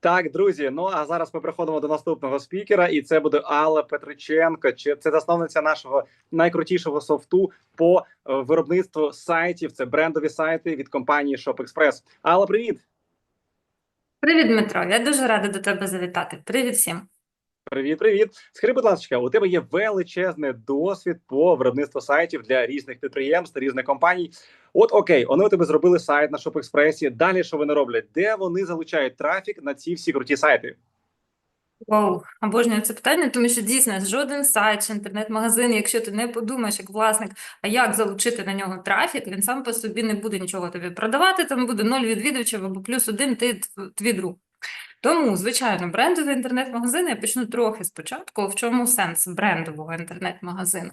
Так, друзі. Ну а зараз ми приходимо до наступного спікера, і це буде Алла Петриченко. Це засновниця нашого найкрутішого софту по е, виробництву сайтів? Це брендові сайти від компанії ShopExpress. Алла, привіт! Привіт, Дмитро. Я дуже рада до тебе завітати. Привіт всім. Привіт, привіт. Скажи, будь ласка, у тебе є величезний досвід по виробництву сайтів для різних підприємств, різних компаній. От окей, вони у тебе зробили сайт на ShopExpress. Далі що вони роблять? Де вони залучають трафік на ці всі круті сайти? Вау, обожнюю це питання, тому що дійсно жоден сайт чи інтернет-магазин, якщо ти не подумаєш як власник, а як залучити на нього трафік, він сам по собі не буде нічого тобі продавати, там буде ноль відвідувачів або плюс один ти тв- твій друг. Тому, звичайно, брендовий інтернет-магазин я почну трохи спочатку. В чому сенс брендового інтернет-магазину?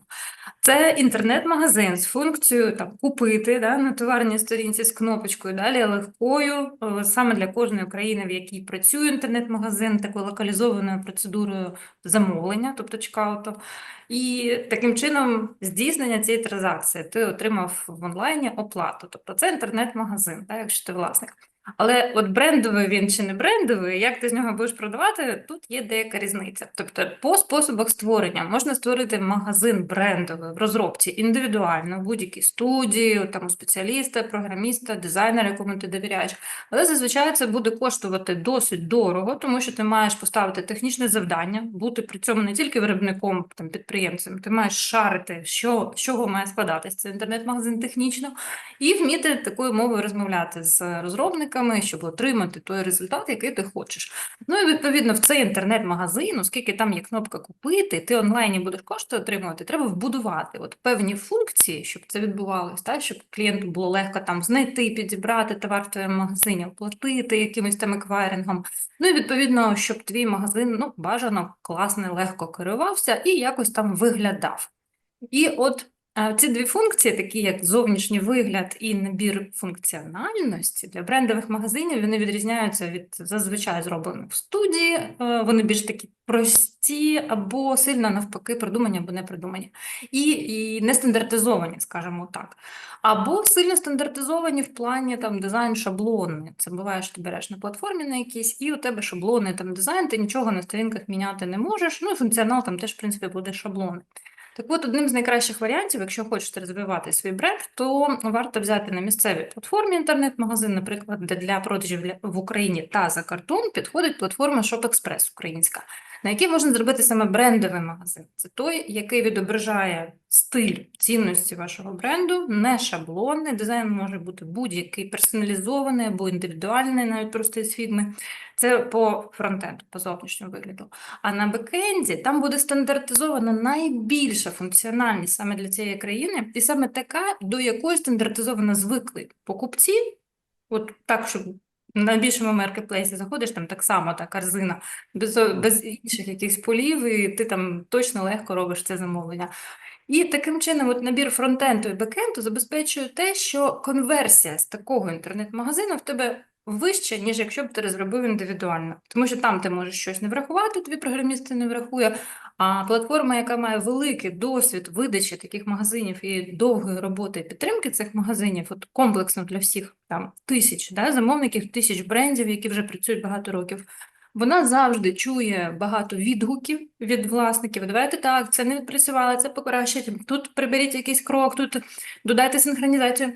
Це інтернет-магазин з функцією там купити да, на товарній сторінці з кнопочкою, далі легкою, е, саме для кожної країни, в якій працює інтернет-магазин, такою локалізованою процедурою замовлення, тобто чекауту. І таким чином здійснення цієї транзакції ти отримав в онлайні оплату. Тобто це інтернет-магазин, да, якщо ти власник. Але от брендовий він чи не брендовий, як ти з нього будеш продавати, тут є деяка різниця. Тобто, по способах створення можна створити магазин брендовий в розробці індивідуально, в будь-якій студії, там у спеціаліста, програміста, дизайнера, якому ти довіряєш. Але зазвичай це буде коштувати досить дорого, тому що ти маєш поставити технічне завдання, бути при цьому не тільки виробником, там підприємцем, ти маєш шарити, що, з чого має складатися цей інтернет-магазин технічно, і вміти такою мовою розмовляти з розробниками, щоб отримати той результат, який ти хочеш. Ну і відповідно в цей інтернет-магазин, оскільки там є кнопка купити, ти онлайні будеш кошти отримувати, треба вбудувати от певні функції, щоб це відбувалося, так? щоб клієнту було легко там знайти, підібрати товар в твоєму магазині, оплатити якимось там еквайрингом. Ну і відповідно, щоб твій магазин ну, бажано класно, легко керувався і якось там виглядав. І от ці дві функції, такі як зовнішній вигляд і набір функціональності для брендових магазинів, вони відрізняються від зазвичай зроблених в студії. е, Вони більш такі прості або сильно навпаки продумані або не придумані. І, і не стандартизовані, скажімо так. Або сильно стандартизовані в плані там дизайн шаблонний. Це буває, що ти береш на платформі на якійсь, і у тебе шаблонний там дизайн, ти нічого на сторінках міняти не можеш. Ну і функціонал там теж, в принципі, буде шаблонний. Так от, одним з найкращих варіантів, якщо хочете розвивати свій бренд, то варто взяти на місцевій платформі інтернет-магазин, наприклад, де для продажів в Україні та за кордон підходить платформа ShopExpress українська, на якій можна зробити саме брендовий магазин. Це той, який відображає стиль цінності вашого бренду, не шаблонний. Дизайн може бути будь-який персоналізований або індивідуальний, навіть простий з фігми. Це по фронтенду, по зовнішньому вигляду. А на бекенді там буде стандартизована найбільша функціональність саме для цієї країни, і саме така, до якої стандартизовано звикли покупці. От так, щоб на більшому маркетплейсі заходиш, там так само та корзина, без, без інших якихось полів, і ти там точно легко робиш це замовлення. І таким чином, от набір фронтенду і бекенду забезпечує те, що конверсія з такого інтернет-магазину в тебе вища, ніж якщо б ти розробив індивідуально. Тому що там ти можеш щось не врахувати, тобі програміст це не врахує. А платформа, яка має великий досвід видачі таких магазинів і довгої роботи і підтримки цих магазинів, от комплексно для всіх там тисяч да, замовників, тисяч брендів, які вже працюють багато років. Вона завжди чує багато відгуків від власників. Давайте так, це не відпрацювало, це покращить. Тут приберіть якийсь крок, тут додайте синхронізацію.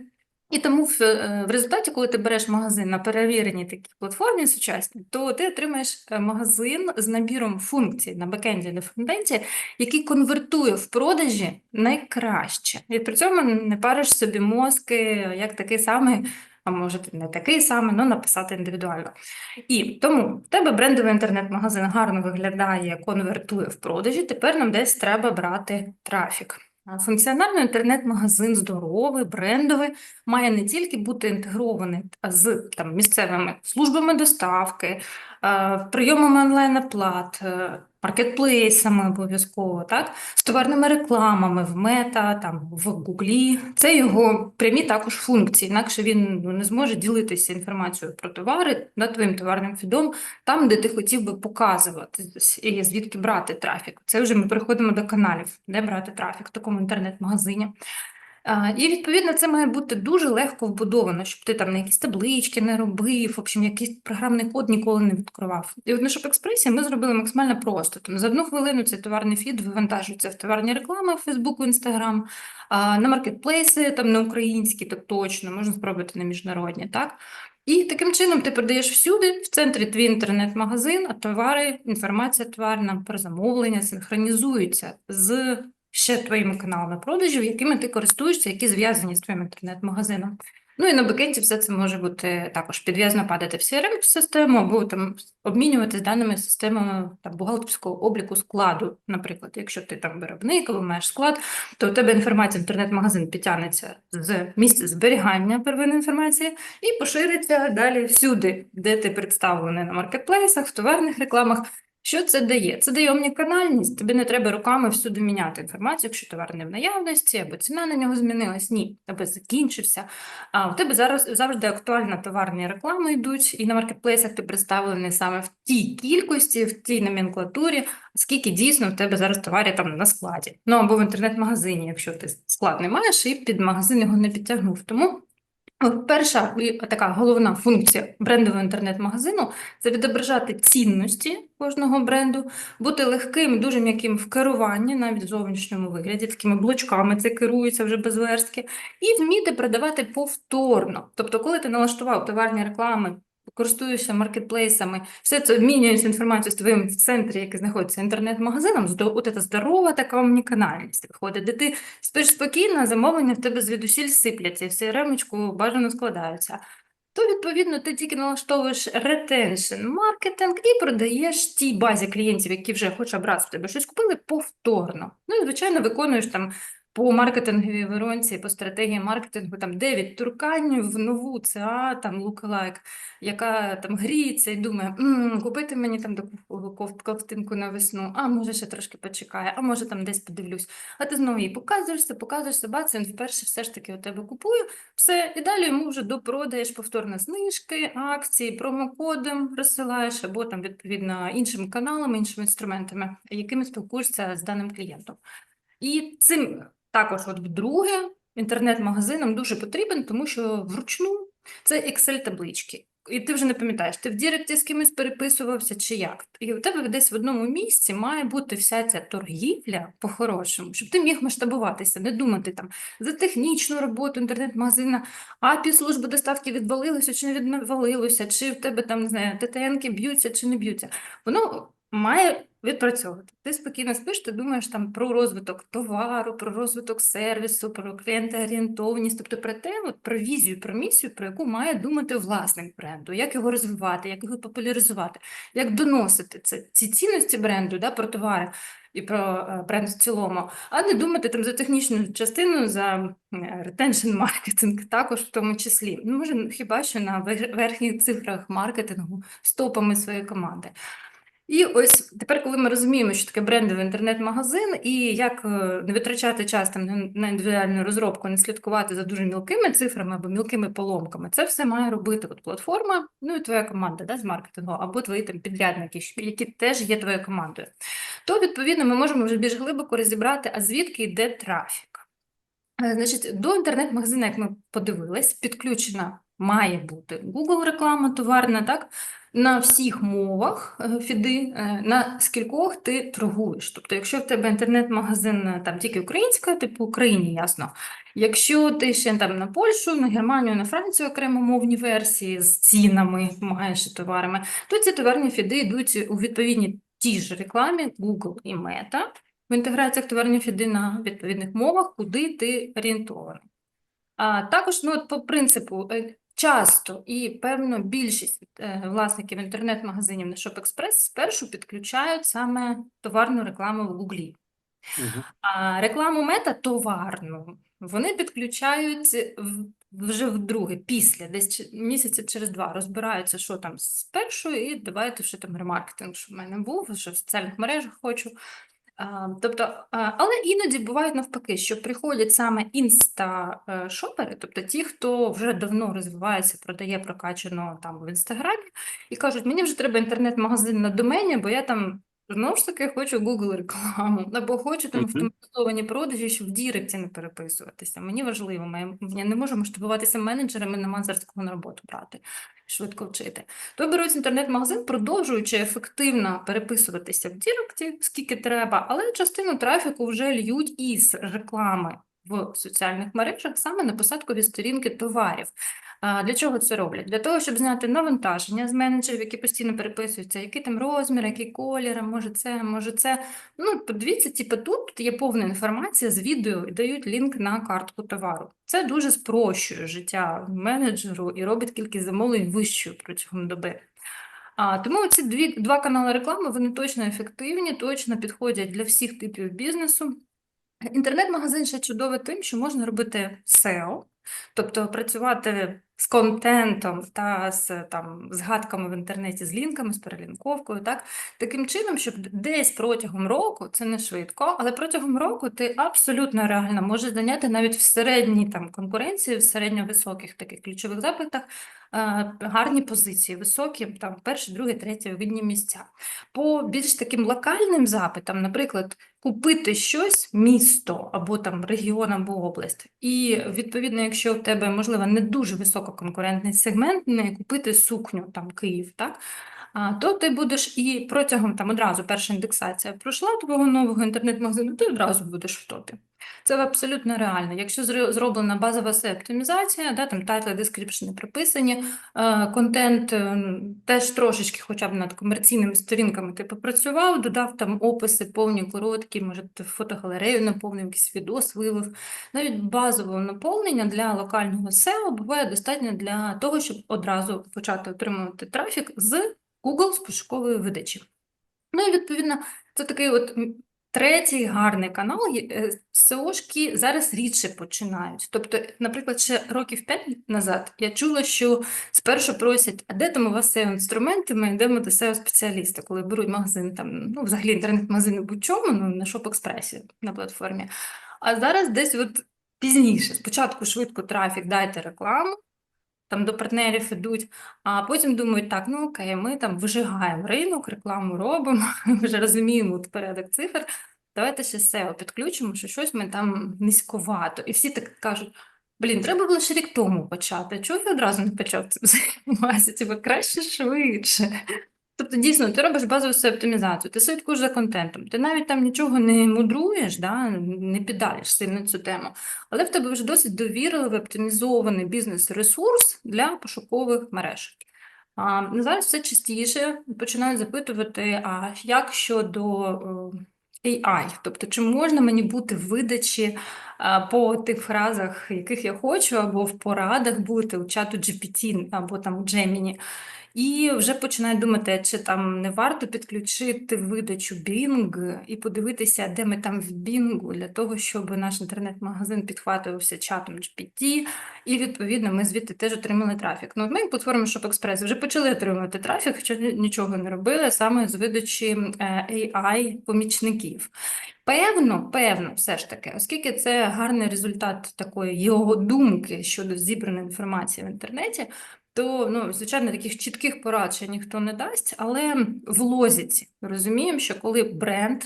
І тому в, е, в результаті, коли ти береш магазин на перевіреній такій платформі сучасній, то ти отримаєш е, магазин з набіром функцій на бекенді на фронтенді, який конвертує в продажі найкраще. І при цьому не париш собі мозки, як такий самий, а може не такий самий, але написати індивідуально. І тому в тебе брендовий інтернет-магазин гарно виглядає, конвертує в продажі. Тепер нам десь треба брати трафік. Функціональний інтернет-магазин здоровий, брендовий, має не тільки бути інтегрований з там, місцевими службами доставки, е, прийомами онлайн-оплат, е, маркетплейсами обов'язково, так? з товарними рекламами в Мета, там, в Гуглі. Це його прямі також функції, інакше він ну, не зможе ділитися інформацією про товари над твоїм товарним фідом, там, де ти хотів би показувати, і звідки брати трафік. Це вже ми переходимо до каналів, де брати трафік в такому інтернет-магазині. І відповідно це має бути дуже легко вбудовано, щоб ти там якісь таблички не робив, в общем, якийсь програмний код ніколи не відкривав. І от на ShopExpress ми зробили максимально просто. Тому за одну хвилину цей товарний фід вивантажується в товарні реклами в Facebook, Instagram, на маркетплейси, там на українські, так точно, можна спробувати на міжнародні, так? І таким чином ти продаєш всюди, в центрі твій інтернет-магазин, а товари, інформація товарна про замовлення синхронізуються з ще твоїми каналами продажів, якими ти користуєшся, які зв'язані з твоїм інтернет-магазином. Ну і на бекенді все це може бути також підв'язано падати в CRM-систему або там обмінюватися даними системами там, бухгалтерського обліку складу. Наприклад, якщо ти там виробник або маєш склад, то у тебе інформація інтернет-магазин підтягнеться з місця зберігання первинної інформації і пошириться далі всюди, де ти представлений на маркетплейсах, в товарних рекламах. Що це дає? Це дає омніканальність, тобі не треба руками всюди міняти інформацію, якщо товар не в наявності, або ціна на нього змінилась. Ні, тебе закінчився. А у тебе зараз завжди актуальна товарні реклами йдуть, і на маркетплейсах ти представлений саме в тій кількості, в тій номенклатурі, скільки дійсно в тебе зараз товарів там на складі. Ну або в інтернет-магазині, якщо ти склад не маєш і під магазин його не підтягнув. Тому Перша і така головна функція брендового інтернет-магазину це відображати цінності кожного бренду, бути легким, дуже м'яким в керуванні, навіть в зовнішньому вигляді, такими блочками це керується вже без верстки, і вміти продавати повторно. Тобто, коли ти налаштував товарні реклами, користуєшся маркетплейсами, все це обмінюється інформацією з твоїм в центрі, який знаходиться інтернет-магазином, от ця здорова така омніканальність виходить, де ти спиш спокійно, замовлення в тебе звідусіль сипляться, і все ремочку бажано складаються. То, відповідно, ти тільки налаштовуєш ретеншн маркетинг і продаєш тій базі клієнтів, які вже хоча б раз в тебе щось купили, повторно. Ну і, звичайно, виконуєш там по маркетинговій воронці, по стратегії маркетингу там 9 туркань в нову ЦА, там лукалайк, яка там гріється і думає, «М, купити мені там ковтинку на весну, а може ще трошки почекає, а може там десь подивлюсь. А ти знову їй показуєшся, показуєшся, бац, він вперше все ж таки у тебе купує, все, і далі йому вже допродаєш повторно знижки, акції, промокодом розсилаєш, або там відповідно іншими каналами, іншими інструментами, якими спілкуєшся з даним клієнтом. І цим також, от вдруге, інтернет-магазинам дуже потрібен, тому що вручну це Excel-таблички. І ти вже не пам'ятаєш, ти в Діректі з кимось переписувався чи як. І у тебе десь в одному місці має бути вся ця торгівля по-хорошому, щоб ти міг масштабуватися, не думати там за технічну роботу інтернет-магазина, API служби доставки відвалилося чи не відвалилося, чи в тебе там не знаю, ТТНки б'ються чи не б'ються. Воно має відпрацьовувати. Ти спокійно спиш, ти думаєш там про розвиток товару, про розвиток сервісу, про клієнтоорієнтованість, тобто про те, от, про візію, про місію, про яку має думати власник бренду, як його розвивати, як його популяризувати, як доносити це, ці цінності бренду, да, про товари і про е, бренд в цілому, а не думати там за технічну частину, за ретеншн маркетинг, також в тому числі. Ну, може, хіба що на вер- верхніх цифрах маркетингу з топами своєї команди. І ось тепер, коли ми розуміємо, що таке брендовий інтернет-магазин, і як е, не витрачати час там на- індивідуальну розробку, не слідкувати за дуже мілкими цифрами або мілкими поломками, це все має робити от платформа, ну і твоя команда да, з маркетингу, або твої там підрядники, які теж є твоєю командою. То, відповідно, ми можемо вже більш глибоко розібрати, а звідки йде трафік. Е, Значить, до інтернет-магазину, як ми подивились, підключена має бути Google реклама товарна, так? На всіх мовах е, фіди, е, на скількох ти торгуєш. Тобто, якщо в тебе інтернет-магазин е, там тільки українська, типу Україні, ясно. Якщо ти ще там на Польщу, на Германію, на Францію окремо мовні версії з цінами маєш і товарами, то ці товарні фіди йдуть у відповідні ті ж рекламі Google і Meta в інтеграціях товарні фіди на відповідних мовах, куди ти орієнтований. А також, ну, по принципу, часто і певно більшість е, власників інтернет-магазинів на ShopExpress спершу підключають саме товарну рекламу в Гуглі. Мгм. А рекламу мета товарну вони підключають вже вдруге, після, десь місяця через два, розбираються, що там спершу, і давайте ще там ремаркетинг, що в мене був, що в соціальних мережах хочу. Тобто, але іноді бувають навпаки, що приходять саме інста-шопери, тобто ті, хто вже давно розвивається, продає прокачано там в інстаграмі, і кажуть, мені вже треба інтернет-магазин на домені, бо я там Знову ж таки, хочу Google рекламу, або хочу там автоматизовані продажі, щоб в Діректі не переписуватися. Мені важливо, ми, я не можу масштабуватися менеджерами, нема зараз на роботу брати, швидко вчити. То беруть інтернет-магазин, продовжуючи ефективно переписуватися в Діректі, скільки треба, але частину трафіку вже льють із реклами в соціальних мережах саме на посадкові сторінки товарів. Для чого це роблять? Для того, щоб зняти навантаження з менеджерів, які постійно переписуються, який там розмір, який колір, може це, може це. Ну, подивіться, типу, тут є повна інформація з відео і дають лінк на картку товару. Це дуже спрощує життя менеджеру і робить кількість замовлень вищою протягом доби. А, тому ці дві, два канали реклами вони точно ефективні, точно підходять для всіх типів бізнесу. Інтернет-магазин ще чудовий тим, що можна робити SEO, тобто працювати з контентом та з там, згадками в інтернеті, з лінками, з перелінковкою, так? Таким чином, щоб десь протягом року, це не швидко, але протягом року ти абсолютно реально можеш зайняти навіть в середній там, конкуренції, в середньо-високих таких ключових запитах е, гарні позиції, високі, там перші, другі, треті, видні місця. По більш таким локальним запитам, наприклад, купити щось місто або там регіон або область. І відповідно, якщо в тебе можливо не дуже висококонкурентний сегмент, не купити сукню там Київ, так? А, то ти будеш і протягом там одразу перша індексація пройшла твого нового інтернет-магазину, ти одразу будеш в топі. Це абсолютно реально. Якщо зроблена базова SEO-оптимізація, да, там тайтли, дескріпшени прописані, е, контент е, теж трошечки хоча б над комерційними сторінками ти попрацював, додав там описи повні, короткі, може фотогалерею наповнив, якийсь відос вивив. Навіть базового наповнення для локального SEO буває достатньо для того, щоб одразу почати отримувати трафік з Google з пошукової видачі. Ну і відповідно, це такий от третій гарний канал. е, зараз рідше починають. Тобто, наприклад, ще років 5 назад я чула, що спершу просять, а де там у вас SEO-інструменти, ми йдемо до SEO-спеціаліста, коли беруть магазин, там, ну, взагалі інтернет-магазини будь-чому, ну, на Shop-Експресі на платформі. А зараз десь от пізніше, спочатку швидко трафік, дайте рекламу, там до партнерів ідуть, а потім думають, так, ну окей, ми там вижигаємо ринок, рекламу робимо, вже розуміємо порядок цифр. Давайте ще SEO підключимо, що щось ми там низьковато. І всі так кажуть: блін, треба було ще рік тому почати. Чого я одразу не почав цим займатися? Типу, краще швидше. Тобто, дійсно, ти робиш базову оптимізацію, ти слідкуєш за контентом, ти навіть там нічого не мудруєш, да, не піддалиш сильно цю тему, але в тебе вже досить довірливий, оптимізований бізнес-ресурс для пошукових мереж. А, ну, зараз все частіше починають запитувати, а як щодо е, AI, тобто чи можна мені бути в видачі по тих фразах, яких я хочу, або в порадах бути у чату GPT або там у Gemini. І вже починають думати, чи там не варто підключити видачу Bing і подивитися, де ми там в Bing, для того, щоб наш інтернет-магазин підхватувався чатом GPT, і відповідно ми звідти теж отримали трафік. Ну, ми, як платформа ShopExpress, вже почали отримувати трафік, хоча нічого не робили саме з видачі е, AI-помічників. Певно, певно, все ж таки, оскільки це гарний результат такої його думки щодо зібраної інформації в інтернеті, то, ну, звичайно, таких чітких порад ніхто не дасть, але в лозіці розуміємо, що коли бренд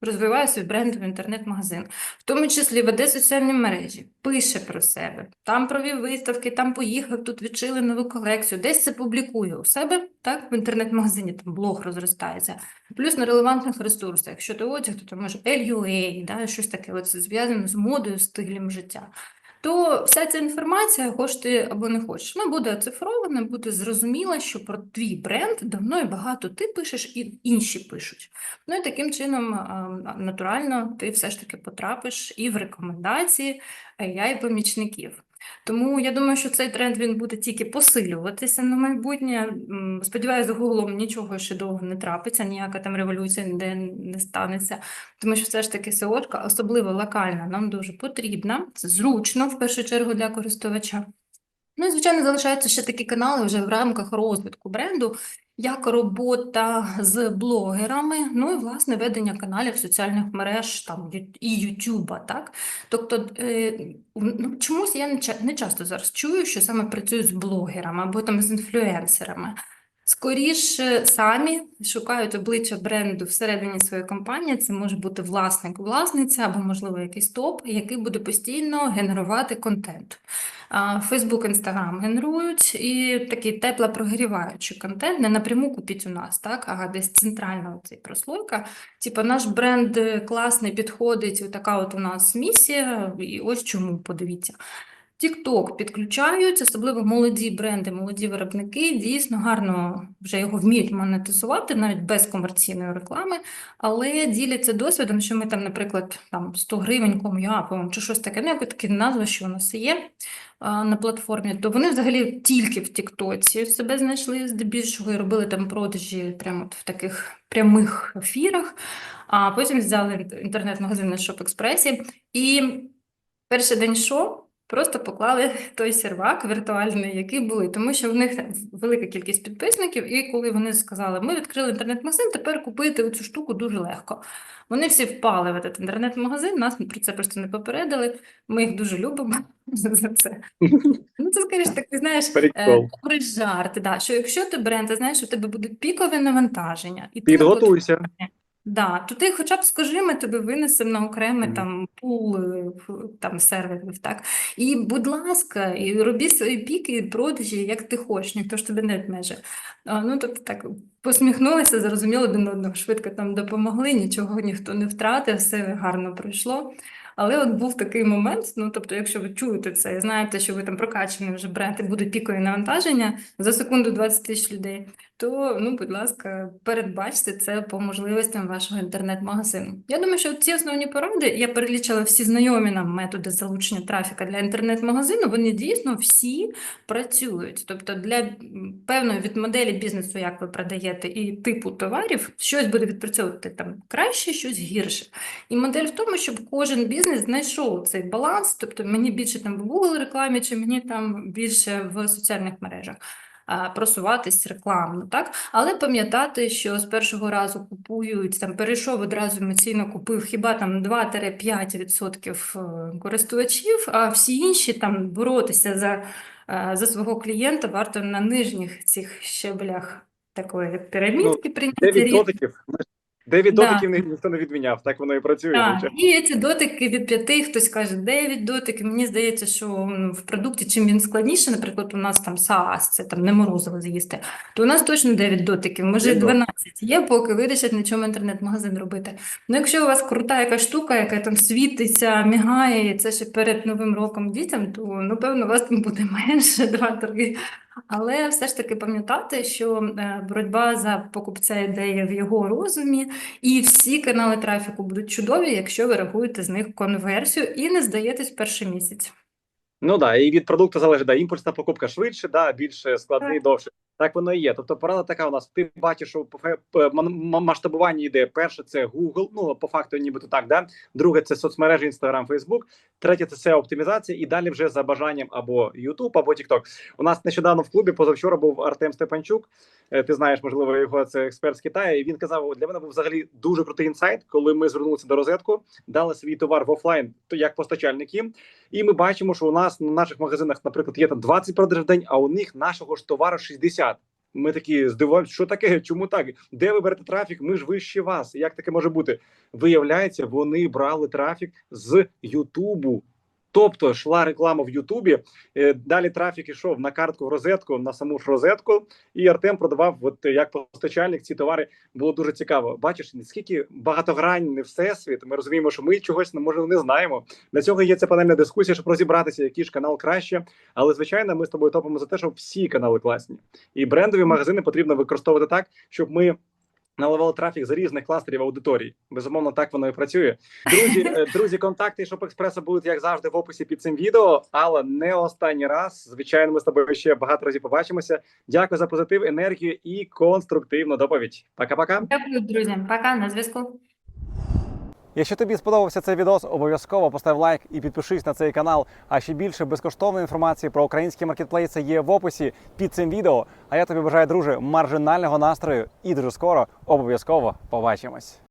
розвиває свій брендовий інтернет-магазин, в тому числі веде соціальні мережі, пише про себе, там провів виставки, там поїхав, тут відшили нову колекцію, десь це публікує у себе, так, в інтернет-магазині, там блог розростається, плюс на релевантних ресурсах, якщо ти одяг, то там може LUA, да, щось таке от зв'язане з модою, стилем життя то вся ця інформація, хоч ти або не хочеш, вона буде оцифрована, буде зрозуміла, що про твій бренд давно і багато ти пишеш, і інші пишуть. Ну і таким чином, натурально, ти все ж таки потрапиш і в рекомендації AI-помічників. Тому я думаю, що цей тренд він буде тільки посилюватися на майбутнє. Сподіваюся, з Гуглом нічого ще довго не трапиться, ніяка там революція ніде не станеться. Тому що все ж таки SEO-шка, особливо локальна, нам дуже потрібна. Це зручно в першу чергу для користувача. Ну і звичайно, залишаються ще такі канали вже в рамках розвитку бренду, як робота з блогерами, ну і власне ведення каналів соціальних мереж там і Ютуба, так? Тобто, е, ну, чомусь я не, ча- не часто зараз чую, що саме працюю з блогерами або там з інфлюенсерами. Скоріше самі шукають обличчя бренду всередині своєї компанії. Це може бути власник, власниця або, можливо, якийсь топ, який буде постійно генерувати контент. Facebook, Instagram генерують і такий тепло прогріваючий контент. Не напряму купіть у нас, так, а десь центральна цей прослойка. Типа наш бренд класний підходить, така от у нас місія, і ось чому подивіться. TikTok підключають, особливо молоді бренди, молоді виробники, дійсно гарно вже його вміють монетизувати навіть без комерційної реклами, але діляться досвідом, що ми там, наприклад, там 100 гривень ком'япом чи щось таке, ну, яка такі назва, що у нас є на платформі, то вони взагалі тільки в Тіктоці себе знайшли здебільшого і робили там продажі прямо от в таких прямих ефірах, а потім взяли інтернет-магазин на Шоп-Експресі і перший день шоу Просто поклали той сервак віртуальний, який були, тому що в них велика кількість підписників, і коли вони сказали, ми відкрили інтернет-магазин, тепер купити цю штуку дуже легко. Вони всі впали в цей інтернет-магазин, нас про це просто не попередили. Ми їх дуже любимо за це. Ну, це скоріш так, ти знаєш, е, добрий жарт, да, що якщо ти бренд, ти знаєш, що в тебе буде пікове навантаження, і ти от Підготуйся. Да, то ти хоча б скажи, ми тебе винесемо на окремий Мгм. там пул е, там серверів, так? І, будь ласка, і роби свої піки і продажі, як ти хочеш, ніхто ж тебе не обмежує. Ну, тобто так посміхнулися, зрозуміли один одного, швидко там допомогли, нічого ніхто не втратив, все гарно пройшло. Але от був такий момент, ну тобто, якщо ви чуєте це і знаєте, що ви там прокачаний вже і буде пікові навантаження за секунду 20 тисяч людей, то, ну, будь ласка, передбачте це по можливостям вашого інтернет-магазину. Я думаю, що ці основні поради, я перелічила всі знайомі нам методи залучення трафіка для інтернет-магазину, вони дійсно всі працюють. Тобто для певної від моделі бізнесу, як ви продаєте, і типу товарів, щось буде відпрацьовувати там краще, щось гірше. І модель в тому, щоб кожен бізнес знайшов цей баланс, тобто мені більше там в Google рекламі, чи мені там більше в соціальних мережах просуватись рекламно, так? Але пам'ятати, що з першого разу купують, там перейшов одразу емоційно купив хіба там 2-5% е, користувачів, а всі інші там боротися за, е, за свого клієнта варто на нижніх цих щеблях такої пірамідки прийняти 9 рішення. дотиків. 9 Да. дотиків ні- ніхто не відміняв, так воно і працює. Так, звичайно. і ці дотики від п'яти, хтось каже 9 дотиків. Мені здається, що ну, в продукті, чим він складніше, наприклад, у нас там SaaS, це там не морозиво з'їсти, то у нас точно 9 дотиків, може і Є, 12 є, поки вирішать на чому інтернет-магазин робити. Ну, якщо у вас крута яка штука, яка там світиться, мігає, і це ще перед Новим роком дітям, то, ну, певно, у вас там буде менше два торги. Але все ж таки пам'ятати, що е, боротьба за покупця ідея в його розумі, і всі канали трафіку будуть чудові, якщо ви рахуєте з них конверсію і не здаєтесь перший місяць. Ну да, і від продукту залежить, да, імпульсна покупка швидше, да, більше складний, довше. Так воно і є. Тобто порада така у нас. Ти бачиш, що м- масштабування йде. Перше це Google, ну по факту, нібито так. Да? Друге це соцмережі Instagram, Facebook. Третє це SEO оптимізація, і далі вже за бажанням або YouTube, або TikTok. У нас нещодавно в клубі позавчора був Артем Степанчук. Е, Ти знаєш, можливо, його це експерт з Китаю. І він казав: для мене був взагалі дуже крутий інсайт, коли ми звернулися до розетку, дали свій товар в офлайн, то як постачальники. І ми бачимо, що у нас на наших магазинах, наприклад, є там 20 продажів в день, а у них нашого ж товару 60. Ми такі здивувалися, що таке? Чому так? Де ви берете трафік? Ми ж вище вас. Як таке може бути? Виявляється, вони брали трафік з Ютубу. Тобто йшла реклама в Ютубі. е, Далі трафік ішов на картку в розетку, на саму ж розетку, і Артем продавав, от як постачальник ці товари. Було дуже цікаво. Бачиш, наскільки багатогранний всесвіт. Ми розуміємо, що ми чогось може не знаємо. Для цього є ця панельна дискусія, щоб розібратися, який ж канал краще. Але звичайно, ми з тобою топимо за те, щоб всі канали класні. І брендові магазини потрібно використовувати так, щоб ми. Наливали трафік з різних кластерів аудиторій. Безумовно, так воно і працює. Друзі, е, друзі, контакти Шопекспреса будуть як завжди в описі під цим відео, але не останній раз. Звичайно, ми з тобою ще багато разів побачимося. Дякую за позитив, енергію і конструктивну доповідь. Пока-пока. Дякую, друзі. Пока, на зв'язку. Якщо тобі сподобався цей відос, обов'язково постав лайк і підпишись на цей канал. А ще більше безкоштовної інформації про українські маркетплейси є в описі під цим відео. А я тобі бажаю, друже, маржинального настрою і дуже скоро обов'язково побачимось.